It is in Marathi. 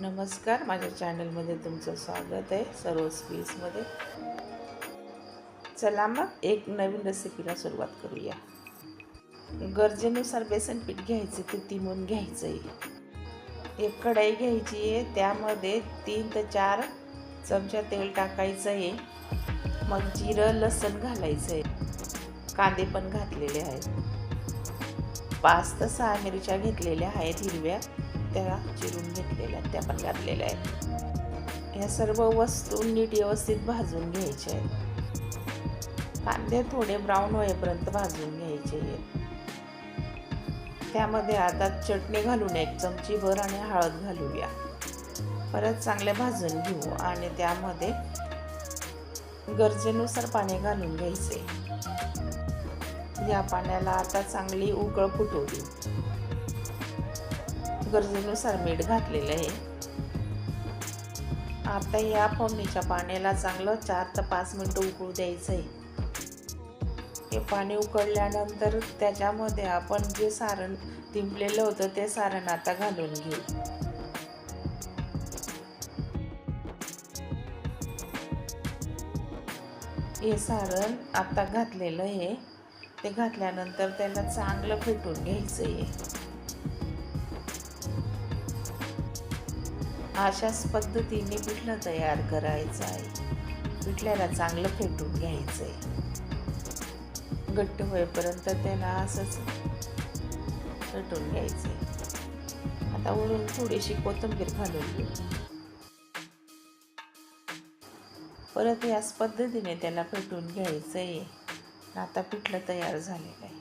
नमस्कार माझ्या चॅनलमध्ये तुमचं स्वागत आहे सर्व स्पीसमध्ये चला मग एक नवीन रेसिपीला सुरुवात करूया. गरजेनुसार बेसन पीठ घ्यायचं ते तिमून घ्यायचं आहे एक कढाई घ्यायची आहे त्यामध्ये तीन ते चार चमचा तेल टाकायचं आहे मग जिरं लसण घालायचं आहे कांदे पण घातलेले आहेत. पाच ते सहा मिरच्या घेतलेल्या आहेत हिरव्या. त्या चिरून घेतलेल्या त्या पण घातलेल्या आहेत. या सर्व वस्तू नीट व्यवस्थित भाजून घ्यायच्या आहेत. कांदे थोडे ब्राऊन होईपर्यंत भाजून घ्यायचे आहेत. त्यामध्ये आता चटणी घालून एक चमची भर आणि हळद घालूया. परत चांगले भाजून घेऊ आणि त्यामध्ये गरजेनुसार पाणी घालून घ्यायचे. या पाण्याला आता चांगली उकळ फुटवली. देऊ गरजेनुसार मीठ घातलेलं आहे. आता या फोडणीच्या पाण्याला चांगलं चार ते पाच मिनटं उकळू द्यायचं आहे. हे पाणी उकळल्यानंतर त्याच्यामध्ये आपण जे सारण तिंपलेलं होतं ते सारण आता घालून घेऊ. हे सारण आता घातलेलं आहे. ते घातल्यानंतर त्याला चांगलं फेटून घ्यायचं आहे. अशाच पद्धतीने पिठलं तयार करायचं आहे. पिठल्याला चांगलं फेटून घ्यायचं आहे घट्ट होईपर्यंत त्याला असंच फेटून घ्यायचं आहे आता वरून थोडीशी कोथिंबीर घालून घेऊ. परत याच पद्धतीने त्याला फेटून घ्यायचं आहे आता पिठलं तयार झालेलं आहे.